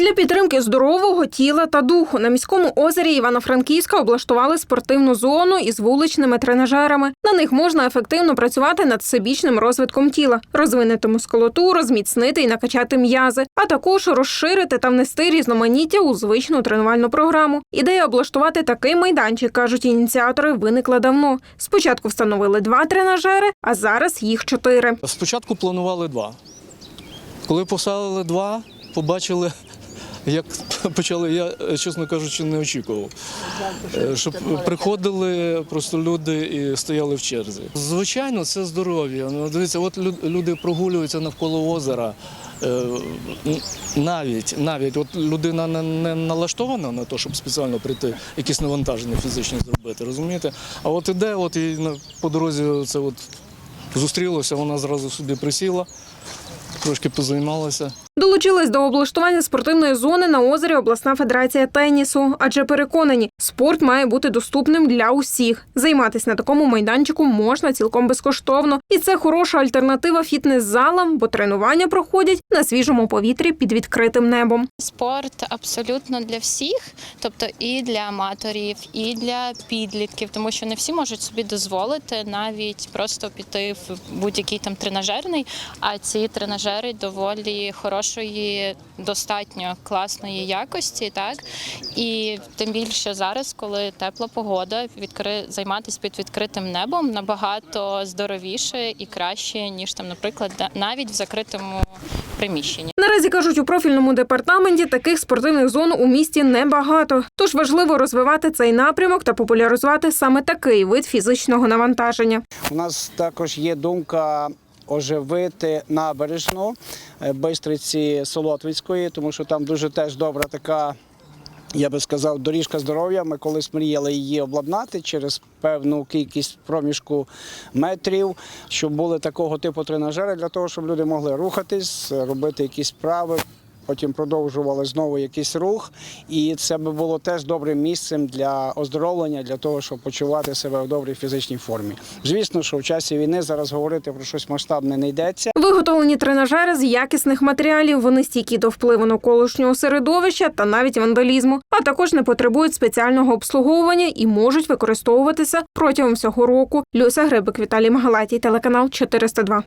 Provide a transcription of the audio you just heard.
Для підтримки здорового тіла та духу на міському озері Івано-Франківська облаштували спортивну зону із вуличними тренажерами. На них можна ефективно працювати над всебічним розвитком тіла, розвинути мускулатуру, зміцнити і накачати м'язи, а також розширити та внести різноманіття у звичну тренувальну програму. Ідея облаштувати такий майданчик, кажуть ініціатори, виникла давно. Спочатку встановили два тренажери, а зараз їх чотири. Спочатку планували два. Коли поставили два, побачили, як почали, я, чесно кажучи, не очікував. Е, Щоб приходили просто люди і стояли в черзі. Звичайно, це здоров'я. Ну, дивіться, от люди прогулюються навколо озера. Е, Навіть, навіть от людина не, не налаштована на те, щоб спеціально прийти, якісь навантаження фізичні зробити, розумієте? А от іде, от і по дорозі це от зустрілося, вона зразу собі присіла, трошки позаймалася. Долучилась до облаштування спортивної зони на озері обласна федерація тенісу, адже переконані, спорт має бути доступним для усіх. Займатися на такому майданчику можна цілком безкоштовно, і це хороша альтернатива фітнес-залам, бо тренування проходять на свіжому повітрі під відкритим небом. Спорт абсолютно для всіх, тобто і для аматорів, і для підлітків, тому що не всі можуть собі дозволити навіть просто піти в будь-який там тренажерний. А ці тренажери доволі хорошої, достатньо класної якості, так і тим більше зараз, коли тепла погода, відкри... займатися під відкритим небом набагато здоровіше і краще ніж там, наприклад, навіть в закритому приміщенні. Наразі кажуть у профільному департаменті таких спортивних зон у місті небагато. Тож важливо розвивати цей напрямок та популяризувати саме такий вид фізичного навантаження. У нас також є думка оживити набережну е, Бистриці Солотвицької, тому що там дуже теж добра така. Я би сказав, доріжка здоров'я. Ми колись мріяли її обладнати через певну кількість проміжку метрів, щоб були такого типу тренажери для того, щоб люди могли рухатись, робити якісь справи. Потім продовжували знову якийсь рух, і це би було теж добрим місцем для оздоровлення, для того, щоб почувати себе в добрій фізичній формі. Звісно, що в часі війни зараз говорити про щось масштабне не йдеться. Виготовлені тренажери з якісних матеріалів. Вони стійкі до впливу навколишнього середовища та навіть вандалізму, а також не потребують спеціального обслуговування і можуть використовуватися протягом всього року. Люся Грибик, Віталій Магалатій, телеканал 402.